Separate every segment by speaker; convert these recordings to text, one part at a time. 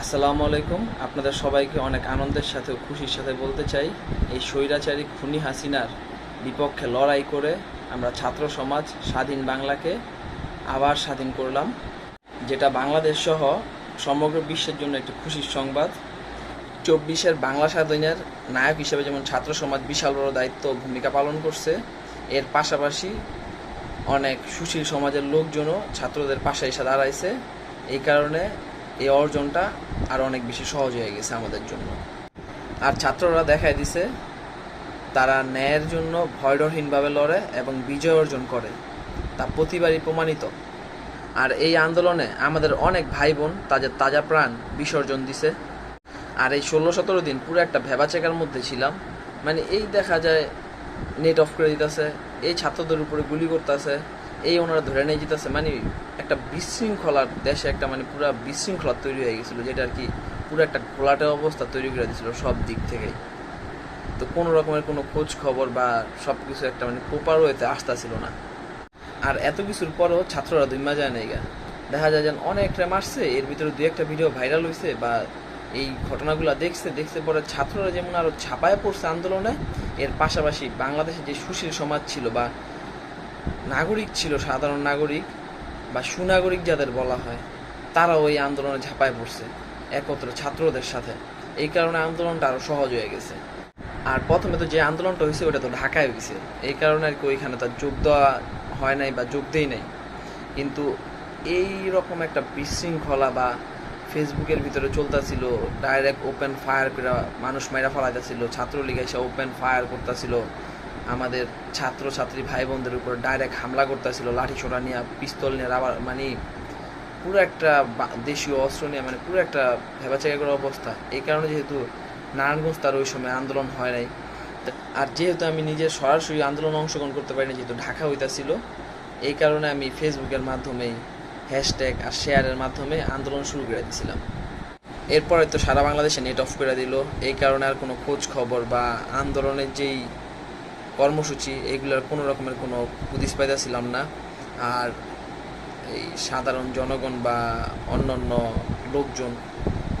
Speaker 1: আসসালামু আলাইকুম। আপনাদের সবাইকে অনেক আনন্দের সাথে ও খুশির সাথে বলতে চাই, এই স্বৈরাচারী খুনি হাসিনার বিপক্ষে লড়াই করে আমরা ছাত্র সমাজ, স্বাধীন বাংলাকে আবার স্বাধীন করলাম, যেটা বাংলাদেশ সহ সমগ্র বিশ্বের জন্য একটি খুশির সংবাদ। চব্বিশের বাংলা স্বাধীনের নায়ক হিসেবে যেমন ছাত্র সমাজ বিশাল বড় দায়িত্ব ভূমিকা পালন করছে, এর পাশাপাশি অনেক সুশীল সমাজের লোকজনও ছাত্রদের পাশে এসে দাঁড়াইছে। এই কারণে এই অর্জনটা আরও অনেক বেশি সহজ হয়ে গেছে আমাদের জন্য। আর ছাত্ররা দেখায় দিছে, তারা ন্যায়ের জন্য ভয়ডরহীনভাবে লড়ে এবং বিজয় অর্জন করে। তা প্রতিবারই প্রমাণিত। আর এই আন্দোলনে আমাদের অনেক ভাই বোন তাদের তাজা প্রাণ বিসর্জন দিছে। আর এই ষোলো সতেরো দিন পুরো একটা ভেবাচেকার মধ্যে ছিলাম। মানে এই দেখা যায়, নেট অফ করে দিতেছে, এই ছাত্রদের উপরে গুলি করতেছে। এই ওনারা ধরে নিয়ে যেতেছে মানে একটা বিশৃঙ্খলার দেশে একটা মানে পুরো বিশৃঙ্খলা তৈরি হয়ে গেছিল, যেটা আর কি পুরো একটা ঘোলাটে অবস্থা তৈরি করে দিয়েছিল সব দিক থেকেই। তো কোনো রকমের কোনো খোঁজ খবর বা সব কিছু একটা মানে প্রপার ওয়েতে আসতেছিল না। আর এত কিছুর পরও ছাত্ররা দুই যায় নেই গা। দেখা যায় যেন অনেকটা মারছে এর ভিতরে দু একটা ভিডিও ভাইরাল হয়েছে বা এই ঘটনাগুলো দেখছে দেখছে পরে ছাত্ররা যেমন আরও ছাপায় পড়ছে আন্দোলনে, এর পাশাপাশি বাংলাদেশে যে সুশীল সমাজ ছিল বা নাগরিক ছিল, সাধারণ নাগরিক বা সুনাগরিক যাদের বলা হয় তারা ওই আন্দোলনে ঝাঁপায় পড়ছে, একত্র ছাত্রদের সাথে। এই কারণে আন্দোলনটা আরও সহজ হয়ে গেছে। আর প্রথমে তো যে আন্দোলনটা হয়েছে, ওটা তো ঢাকায় হয়েছে। এই কারণে আর কি ওইখানে তার যোগ দেওয়া হয় নাই বা যোগ দেই নাই। কিন্তু এই রকম একটা বিশৃঙ্খলা বা ফেসবুকের ভিতরে চলতেছিল ডাইরেক্ট ওপেন ফায়ার করে মানুষ মাইরা ফেলাইতেছিল, ছাত্রলীগ এসে ওপেন ফায়ার করতেছিল। আমাদের ছাত্র ছাত্রী ভাই বোনদের উপর ডাইরেক্ট হামলা করতেছিল লাঠি ছোড়া নিয়ে, পিস্তল নিয়ে আবার মানে পুরো একটা দেশীয় অস্ত্র নিয়ে মানে পুরো একটা ভেবাচাকা করা অবস্থা। এই কারণে যেহেতু নারায়ণগঞ্জ তার ওই সময় আন্দোলন হয় নাই। আর যেহেতু আমি নিজে সরাসরি আন্দোলন অংশগ্রহণ করতে পারিনি, যেহেতু ঢাকা হইতাছিল, এই কারণে আমি ফেসবুকের মাধ্যমেই হ্যাশট্যাগ আর শেয়ারের মাধ্যমে আন্দোলন শুরু করে দিয়েছিলাম এরপরে তো সারা বাংলাদেশে নেট অফ করে দিল। এই কারণে আর কোনো খোঁজ খবর বা আন্দোলনের যেই কর্মসূচি, এগুলোর কোনো রকমের কোনো পুদিশ পাইতেছিলাম না। আর এই সাধারণ জনগণ বা অন্যান্য লোকজন,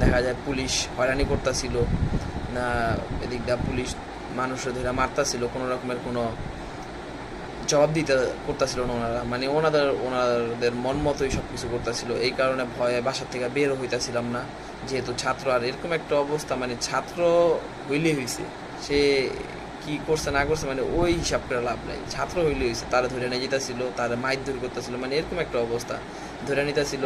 Speaker 1: দেখা যায় পুলিশ হয়রানি করতেছিল, না এদিক দা পুলিশ মানুষের ধরে মারতাছিল, কোনো রকমের কোনো জবাব দিতে করতেছিল না ওনারা। মানে ওনাদের ওনাদের মন মতোই সব কিছু করতেছিল। এই কারণে ভয়ে বাসার থেকে বের হইতাছিলাম না। যেহেতু ছাত্র, আর এরকম একটা অবস্থা মানে ছাত্র হইলেই হয়েছে সে কি করছে, না করছে মানে ওই হিসাব করে লাভ নাই। ছাত্র হইলে হয়েছে তারা ধরে নিয়ে যেতেছিল তারা ধরে করতেছিল মানে এরকম একটা অবস্থা। ধরে নিতেছিল,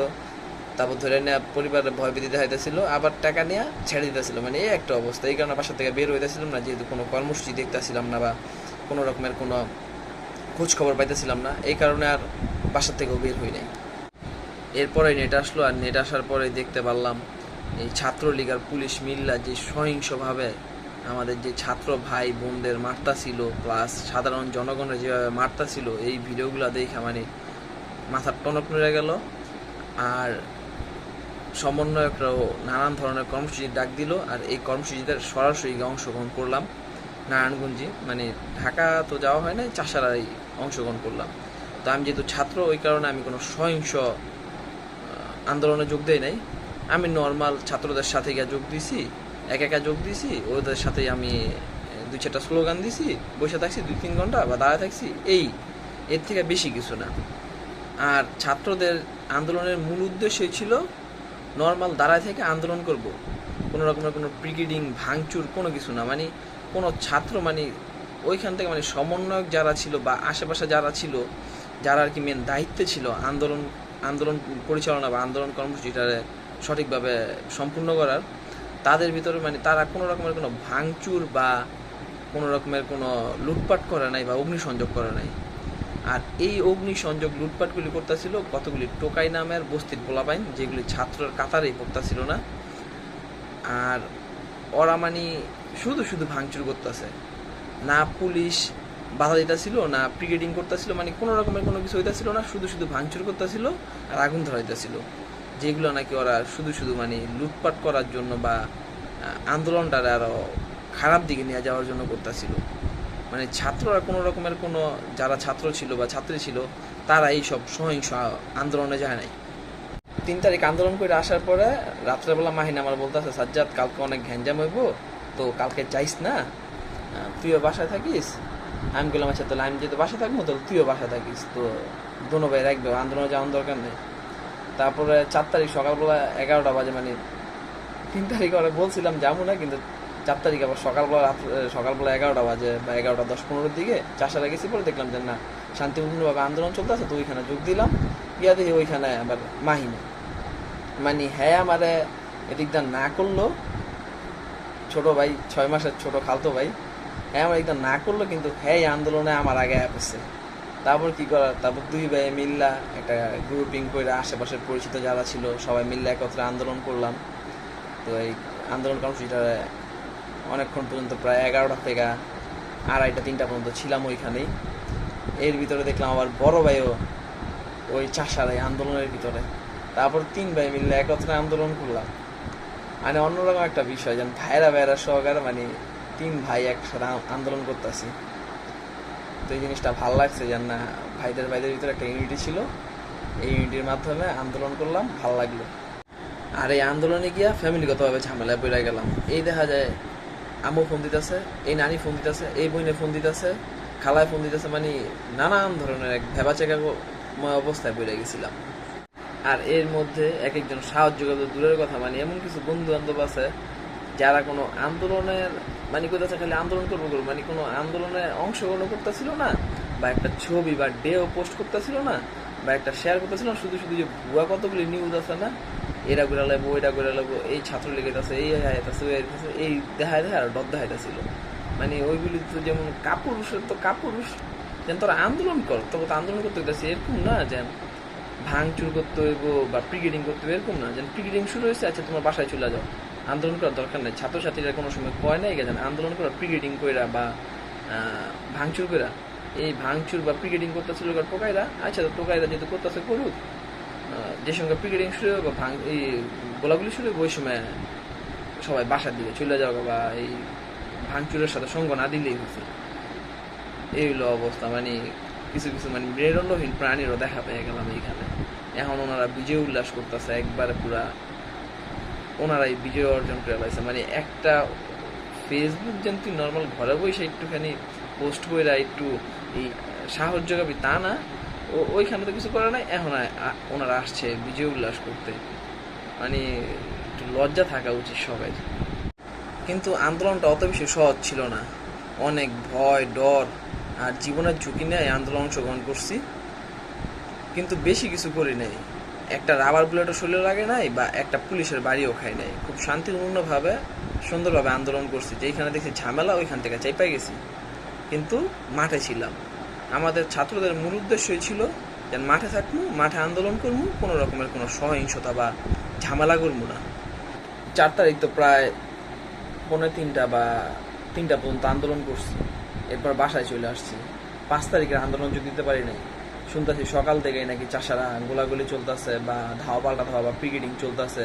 Speaker 1: তারপর ধরে নেওয়া পরিবারের ভয় ভীতি দেখাইতেছিল, আবার টাকা নিয়ে ছেড়ে দিতেছিল মানে এই একটা অবস্থা। এই কারণে বাসা থেকে বের হইতেছিলাম না, যেহেতু কোনো কর্মসূচি দেখতেছিলাম না বা কোনো রকমের কোনো খোঁজ খবর পাইতেছিলাম না, এই কারণে আর বাসা থেকেও বের হই নাই। এরপরে নেট আসলো, আর নেট আসার পরে দেখতে পারলাম, এই ছাত্রলীগ আর পুলিশ মিল্লা যে সহিংসভাবে আমাদের যে ছাত্র ভাই, বোনদের মারতা ছিল প্লাস সাধারণ জনগণের যেভাবে মারতা ছিল, এই ভিডিওগুলো দেখে মানে মাথার টনক নড়ে গেল। আর সমন্বয়করাও নানান ধরনের কর্মসূচি ডাক দিল আর এই কর্মসূচিতে সরাসরি অংশগ্রহণ করলাম নারায়ণগঞ্জে। মানে ঢাকা তো যাওয়া হয় না চাষারাই অংশগ্রহণ করলাম। তো আমি যেহেতু ছাত্র, ওই কারণে আমি কোনো সহিংস আন্দোলনে যোগ দেই নাই। আমি নর্মাল ছাত্রদের সাথে গিয়ে যোগ দিছি। এক একা যোগ দিছি, ওদের সাথে আমি দুই চারটা স্লোগান দিছি, বসে থাকছি দুই তিন ঘণ্টা বা দাঁড়ায় থাকছি, এই, এর থেকে বেশি কিছু না। আর ছাত্রদের আন্দোলনের মূল উদ্দেশ্যই ছিল নর্মাল দাঁড়ায় থেকে আন্দোলন করব। কোনো রকমের কোনো ব্রিগেডিং ভাঙচুর, কোনো কিছু না। মানে কোনো ছাত্র মানে ওইখান থেকে মানে সমন্বয়ক যারা ছিল বা আশেপাশে যারা ছিল, যারা আর কি মেন দায়িত্বে ছিল, আন্দোলন আন্দোলন পরিচালনা বা আন্দোলন কর্মসূচিটা সঠিকভাবে সম্পূর্ণ করার তাদের ভিতরে মানে তারা কোনো রকমের কোনো ভাঙচুর বা কোনো রকমের কোনো লুটপাট করে নাই বা অগ্নিসংযোগ করে নাই। আর এই অগ্নিসংযোগ লুটপাটগুলি করতেছিল কতগুলি টোকাই নামের বস্তির পোলাপাইন, যেগুলি ছাত্রের কাতারেই পড়তেছিল না। আর ওরা মানে শুধু শুধু ভাঙচুর করতেছে। না পুলিশ বাধা দিতেছিল, না ব্রিগেডিং করতেছিল মানে কোনো রকমের কোনো কিছু হইতেছিল না, শুধু শুধু ভাঙচুর করতেছিল আর আগুন ধরাইতেছিল। যেগুলো নাকি ওরা শুধু শুধু মানে লুটপাট করার জন্য বা আহ, আন্দোলনটার আরও খারাপ দিকে নিয়ে যাওয়ার জন্য করতেছিল। মানে ছাত্ররা কোনো রকমের কোনো যারা ছাত্র ছিল বা ছাত্রী ছিল তারা এই সব সহিংস আন্দোলনে যায় নাই। তিন তারিখ আন্দোলন করে আসার পরে রাত্রেবেলা মাহিন আমার বলতেছে সাজ্জাদ কালকে অনেক ঘ্যাঞ্জাম হইব তো কালকে যাইস না তুইও বাসায় থাকিস? আমি বললাম আচ্ছা তাহলে আমি যেহেতু বাসায় থাকব তাহলে তুইও বাসায় থাকিস। তো দোনো ভাই রাখবে আন্দোলনে যাওয়ার দরকার নেই। তারপরে চার তারিখ সকালবেলা এগারোটা বাজে মানে তিন তারিখ ওরা বলছিলাম যাব না, কিন্তু চার তারিখ আবার সকালবেলা সকালবেলা এগারোটা বাজে বা এগারোটা দশ পনেরোর দিকে চাষারা গেছি পরে দেখলাম যে না, শান্তিপূর্ণভাবে আন্দোলন চলতেছে, তো ওইখানে যোগ দিলাম। গিয়া দেখি ওইখানে আবার মাহিনে মানে হ্যাঁ আমারে এদিক দা না করল। ছোট ভাই, ছয় মাসের ছোট খালতো ভাই। হ্যাঁ আমার একদম না করল, কিন্তু হ্যাঁ আন্দোলনে আমার আগে আসছে। তারপর কি করা? তারপর দুই ভাই মিল্লা একটা গ্রুপিং করে আশেপাশের পরিচিত যারা ছিল, সবাই মিল্লা একত্রে আন্দোলন করলাম। তো এই আন্দোলন কর্মসূচিটা অনেকক্ষণ পর্যন্ত প্রায় এগারোটা থেকে আড়াইটা, তিনটা পর্যন্ত ছিলাম ওইখানেই। এর ভিতরে দেখলাম আবার বড় ভাইও ওই চাষার এই আন্দোলনের ভিতরে। তারপর তিন ভাই মিললে একত্রে আন্দোলন করলাম। মানে অন্যরকম একটা বিষয়, যেন ভাইরা ভাইরা সহকারে মানে তিন ভাই একসাথে আন্দোলন করতেছি। তো এই জিনিসটা ভালো লাগছে যেন না, ভাইদের ভাইদের ভিতরে একটা ইউনিটি ছিল। এই ইউনিটির মাধ্যমে আন্দোলন করলাম, ভালো লাগল। আর এই আন্দোলনে গিয়া ফ্যামিলিগতভাবে ঝামেলায় পড়ে গেলাম। এই দেখা যায় আম্মু ফোন দিতেছে, এই নানি ফোন দিতেছে, এই বইনে ফোন দিতেছে, খালায় ফোন দিতেছে মানে নানান ধরনের এক ভেবাচেকাময় অবস্থায় পড়ে গেছিলাম। আর এর মধ্যে এক একজন সাহায্য করতে দূরের কথা মানে এমন কিছু বন্ধু বান্ধব আছে যারা কোনো আন্দোলনের মানে কোথাও খালি আন্দোলন করব করব মানে কোনো আন্দোলনে অংশগ্রহণ করতেছিল না, বা একটা ছবি বা ডেও পোস্ট করতেছিল না, বা একটা শেয়ার করতেছিল না, শুধু শুধু যে ভুয়া কতগুলি নিউজ আছে না, এরা করে লাগবো ওইটা করে লাগবো, এই ছাত্রলীগের আছে এই হাইতাছে ওই হাইতাছে এই দেখায় দেখায় আর ডর দেখাইতেছিল মানে ওইগুলি তো যেমন কাপুরুষের, তো কাপুরুষ, যেন তোরা আন্দোলন কর তবে তো আন্দোলন করতে গেছে, এরকম না যেন ভাঙচুর করতে হইব বা প্রিগেডিং করতে হইব, এরকম না, যেন প্রিগেডিং শুরু হয়েছে আচ্ছা তোমার বাসায় চলে যাও। আন্দোলন করার দরকার নেই। ছাত্রছাত্রীরা কোনো সময় কয় নাই গেছেন আন্দোলন করা প্রিগেডিং কইরা বা ভাঙচুর কইরা। এই ভাঙচুর বা প্রিগেডিং করতেছিল টোকাইরা আচ্ছা টোকাইরা যেহেতু করতেছে করুক যে সঙ্গে প্রিগেডিং শুরু বা ভাঙ, এই গোলাগুলি শুরু ওই সময় সবাই বাসার দিকে চলে যাওয়া বা এই ভাঙচুরের সাথে সঙ্গ না দিলেই হচ্ছে এই হলো অবস্থা মানে কিছু কিছু মানে মেরুদণ্ডহীন প্রাণীরও দেখা পেয়ে গেলাম এইখানে। এখন ওনারা বিজয় উল্লাস করতেছে, একবারে পুরা ওনারাই বিজয় অর্জন করে পাইছে মানে একটা ফেসবুক যেন তুই নর্মাল ঘরে বসে একটুখানি পোস্ট করে একটু এই সাহায্য পাবি তা না। ও, ওইখানে তো কিছু করে নাই। এখন ওনারা আসছে বিজয় উল্লাস করতে। মানে একটু লজ্জা থাকা উচিত সবাই। কিন্তু আন্দোলনটা অত বেশি সহজ ছিল না। অনেক ভয়, ডর আর জীবনের ঝুঁকি নিয়ে আন্দোলন অংশগ্রহণ করছি। কিন্তু বেশি কিছু করি নাই। একটা রাবার বুলেটও শরীরে লাগে নাই বা একটা পুলিশের বাড়িও খাই নাই। খুব শান্তিপূর্ণভাবে, সুন্দরভাবে আন্দোলন করছি। যেখানে দেখছি ঝামেলা, ওইখান থেকে চাইপাই গেছি। কিন্তু মাঠে ছিলাম। আমাদের ছাত্রদের মূল উদ্দেশ্যই ছিল যে মাঠে থাকব মাঠে আন্দোলন করব কোনো রকমের কোনো সহিংসতা বা ঝামেলা করব না। চার তারিখ তো প্রায় পৌনে তিনটা বা তিনটা পর্যন্ত আন্দোলন করছি। এরপর বাসায় চলে আসছি। পাঁচ তারিখের আন্দোলন যদি দিতে পারি নাই শুনতেছি সকাল থেকেই নাকি চাষারা গোলাগুলি চলতেছে বা ধাওয়া পাল্টা ধাওয়া বা ব্রিগেডিং চলতেছে।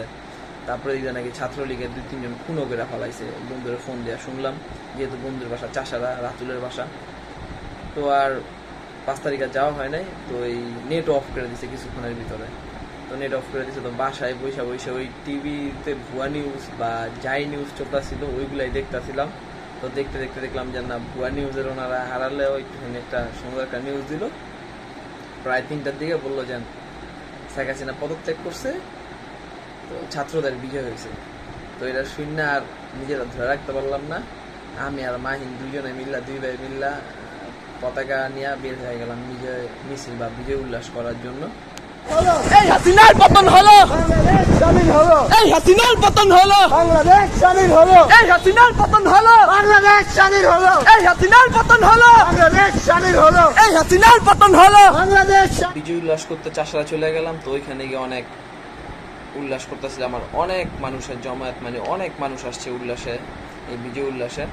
Speaker 1: তারপরে দিকে নাকি ছাত্রলীগের দুই, তিনজন খুনও করে ফেলাইছে। বন্ধুরা ফোন দেওয়া শুনলাম, যেহেতু বন্ধুর বাসা চাষারা, রাতুলের বাসা। তো আর পাঁচ তারিখ যাওয়া হয় নাই, তো এই নেট অফ করে দিছে কিছুক্ষণের ভিতরে। তো নেট অফ করে দিছে তো বাসায় বৈশা বৈশা ওই টিভিতে ভুয়া নিউজ বা যাই নিউজ চলতেছিল, ওইগুলাই দেখতেছিলাম। তো দেখতে দেখতে দেখলাম যে না, ভুয়া নিউজের ওনারা হারালেও একটুখানি একটা সুন্দর একটা নিউজ দিল। প্রায় তিনটার দিকে বলল যে, শেখ হাসিনা পদত্যাগ করছে, তো ছাত্রদের বিজয় হয়েছে। তো এটা শূন্য আর নিজেরা ধরে রাখতে পারলাম না। আমি আর মাহিন দুজনে মিল্লা, দুই ভাই মিল্লা পতাকা নিয়ে বের হয়ে গেলাম বিজয়, মিছিল বা বিজয় উল্লাস করার জন্য।
Speaker 2: এই পতন এই পতন এই পতন হলো। এই পতন এই পতন
Speaker 1: বিজয় উল্লাস করতে চাষারা চলে গেলাম, তো ওইখানে গিয়ে অনেক উল্লাস করতেছিল আমার অনেক মানুষের জমায়েত মানে অনেক মানুষ আসছে উল্লাসে, এই বিজয় উল্লাসে।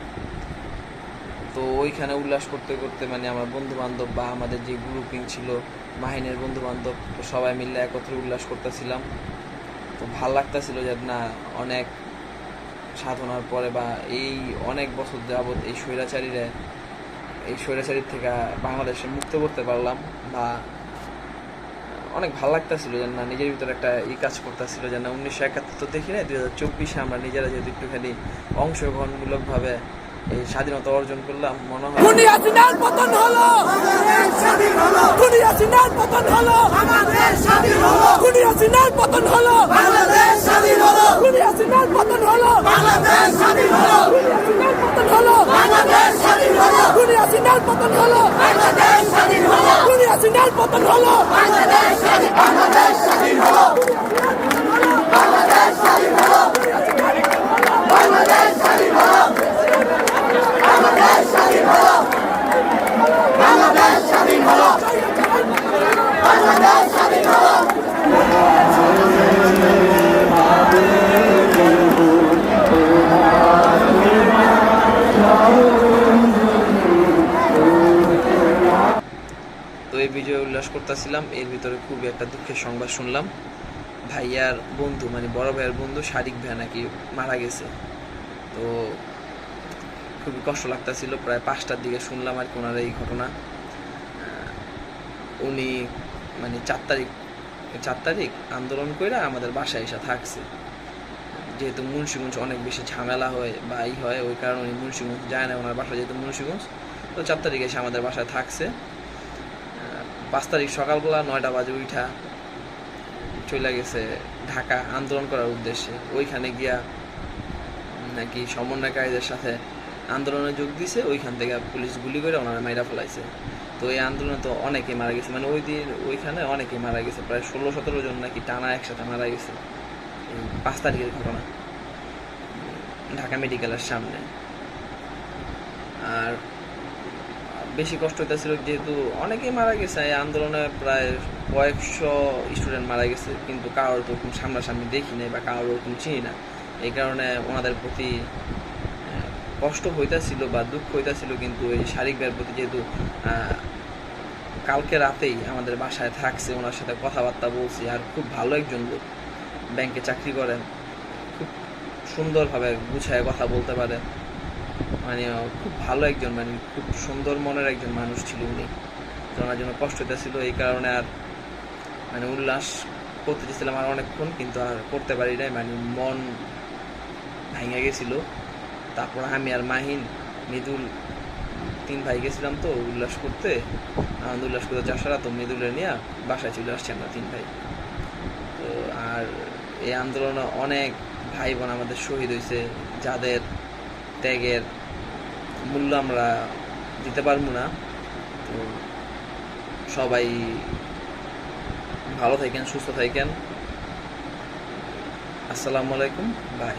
Speaker 1: তো ওইখানে উল্লাস করতে করতে মানে আমার বন্ধু বান্ধব বা আমাদের যে গ্রুপিং ছিল, মাহিনের বন্ধু বান্ধব তো সবাই মিলে একত্রে উল্লাস করতেছিলাম। তো ভালো লাগতেছিল যে না, অনেক সাধনার পরে বা এই অনেক বছর যাবৎ এই স্বৈরাচারীরা, এই স্বৈরাচারীর থেকে বাংলাদেশে মুক্ত করতে পারলাম বা অনেক ভালো লাগতেছিল যেন না, নিজের ভিতরে একটা ই কাজ করতেছিল যেন উনিশশো একাত্তর তো দেখি না দুই হাজার চব্বিশে আমরা নিজেরা যেহেতু একটুখানি অংশগ্রহণমূলকভাবে স্বাধীনতা অর্জন করলাম, মনে হয়
Speaker 2: পতন হলো। খুনি হাসিনার পতন হলো। খুনি হাসিনার পতন হলো। খুনি হাসিনার পতন হলো। হাসিনার পতন হলো। হাসিনার পতন হলো
Speaker 1: এই বিজয় উল্লাস করতেছিলাম এর ভিতরে খুবই একটা সংবাদ শুনলাম, ভাইয়ার বন্ধু মানে বড় ভাইয়ার বন্ধু শারিক ভাই নাকি মারা গেছে। তো খুবই কষ্ট লাগতেছিল, প্রায় পাঁচটার দিকে শুনলাম আর কি ওনার এই ঘটনা। উনি মানে চার তারিখ চার তারিখ আন্দোলন করে আমাদের বাসায় এসে থাকছে। যেহেতু মুন্সিগঞ্জ অনেক বেশি ঝামেলা হয় বা ই হয়, ওই কারণে উনি মুন্সিগঞ্জ যায় না ওনার বাসা যেহেতু মুন্সিগঞ্জ। তো চার তারিখে এসে আমাদের বাসায় থাকছে। পাঁচ তারিখ সকালবেলা নয়টা বাজে উঠা চলে গেছে ঢাকা আন্দোলন করার উদ্দেশ্যে। ওইখানে গিয়া নাকি সমন্বয়কারীদের সাথে আন্দোলনে যোগ দিছে, ওইখান থেকে পুলিশ গুলি করে ওনারা মাইরা ফেলাইছে। তো এই আন্দোলনে তো অনেকে মারা গেছে। মানে ওই দিন ওইখানে অনেকেই মারা গেছে। প্রায় ষোলো সতেরো জন নাকি টানা একসাথে মারা গেছে পাঁচ তারিখের ঘটনা ঢাকা মেডিকেলের সামনে। আর বেশি কষ্ট হইতেছিল যেহেতু অনেকেই মারা গেছে, এই আন্দোলনে প্রায় কয়েকশো স্টুডেন্ট মারা গেছে, কিন্তু কারোর তো ওরকম সামনাসামনি দেখি নাই বা কারোর ওরকম চিনি না। এই কারণে ওনাদের প্রতি কষ্ট হইতাছিল বা দুঃখ হইতাছিল, কিন্তু এই শারিক ভাইয়ের প্রতি যেহেতু কালকে রাতেই আমাদের বাসায় থাকছে, ওনার সাথে কথাবার্তা বলছি, আর খুব ভালো একজন লোক, ব্যাংকে চাকরি করেন, খুব সুন্দরভাবে গুছায় কথা বলতে পারেন। মানে খুব ভালো একজন মানে খুব সুন্দর মনের একজন মানুষ ছিল উনি। তো ওনার জন্য কষ্ট হইতেছিল, এই কারণে আর মানে উল্লাস করতে চেয়েছিলাম আর অনেকক্ষণ, কিন্তু আর করতে পারি নাই মানে মন ভেঙে গেছিল। তারপর আমি আর মাহিন, মৃদুল তিন ভাই গেছিলাম তো উল্লাস করতে। আনন্দ উল্লাস করতে চাষারা তো মৃদুলের নিয়ে বাসায় চলে আসছি আমরা তিন ভাই। তো আর এই আন্দোলনে অনেক ভাই বোন আমাদের শহীদ হয়েছে যাদের ত্যাগের মূল্য আমরা দিতে পারব না। তো সবাই ভালো থাকেন সুস্থ থাকেন। আসসালামু আলাইকুম বাই।